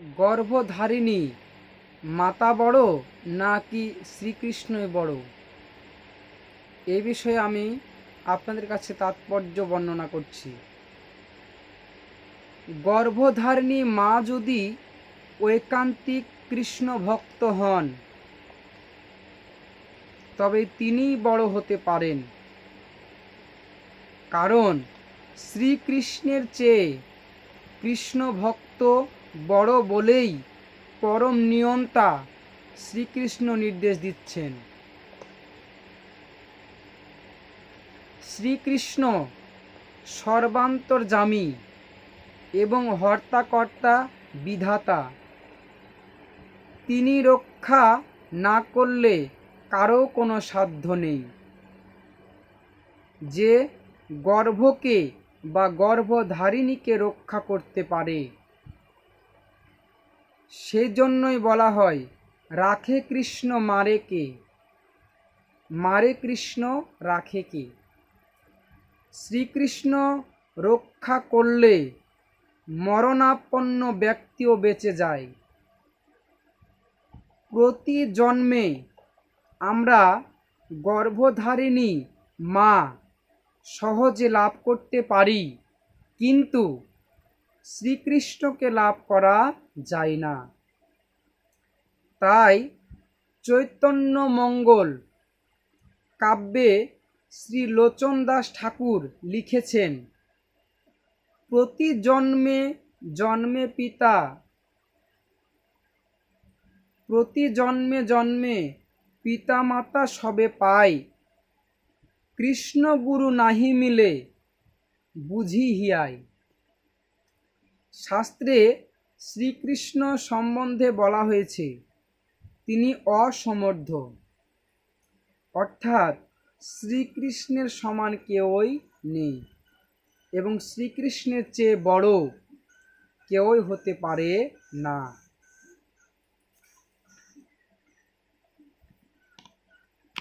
গর্ভধারিণী, মাতা বড় নাকি শ্রীকৃষ্ণই বড়? এ বিষয়ে আমি আপনাদের কাছে তাৎপর্য বর্ণনা করছি। গর্ভধারিণী মা যদি ঐকান্তিক কৃষ্ণ ভক্ত হন, তবে তিনিই বড় হতে পারেন। কারণ শ্রীকৃষ্ণের চেয়ে কৃষ্ণ ভক্ত বড় বলেই পরম নিয়ন্তা শ্রীকৃষ্ণ নির্দেশ দিচ্ছেন। শ্রীকৃষ্ণ সর্বান্তর্যামী এবং হর্তাকর্তা বিধাতা। তিনি রক্ষা না করলে কারও কোনো সাধ্য নেই। যে গর্ভকে বা গর্ভধারিণীকে রক্ষা করতে পারে সেজন্যই বলা হয়, রাখে কৃষ্ণ মারে কে? মারে কৃষ্ণ, রাখে কে? শ্রীকৃষ্ণ রক্ষা করলে মরণাপন্ন ব্যক্তিও বেঁচে যায়। প্রতি জন্মে আমরা গর্ভধারিণী মা সহজে লাভ করতে পারি, কিন্তু শ্রীকৃষ্ণকে লাভ করা যায় না। তাই চৈতন্য মঙ্গল কাব্যে শ্রী লোচন দাস ঠাকুর লিখেছেন, প্রতি জন্মে জন্মে পিতা, প্রতি জন্মে জন্মে পিতামাতা সবে পায় কৃষ্ণ গুরু নাহি মিলে বুঝি হিয়াই। শাস্ত্রে শ্রীকৃষ্ণ সম্বন্ধে বলা হয়েছে, তিনি অসমর্থ। অর্থাৎ শ্রীকৃষ্ণের সমান কেউই নেই এবং শ্রীকৃষ্ণের চেয়ে বড় কেউই হতে পারে না।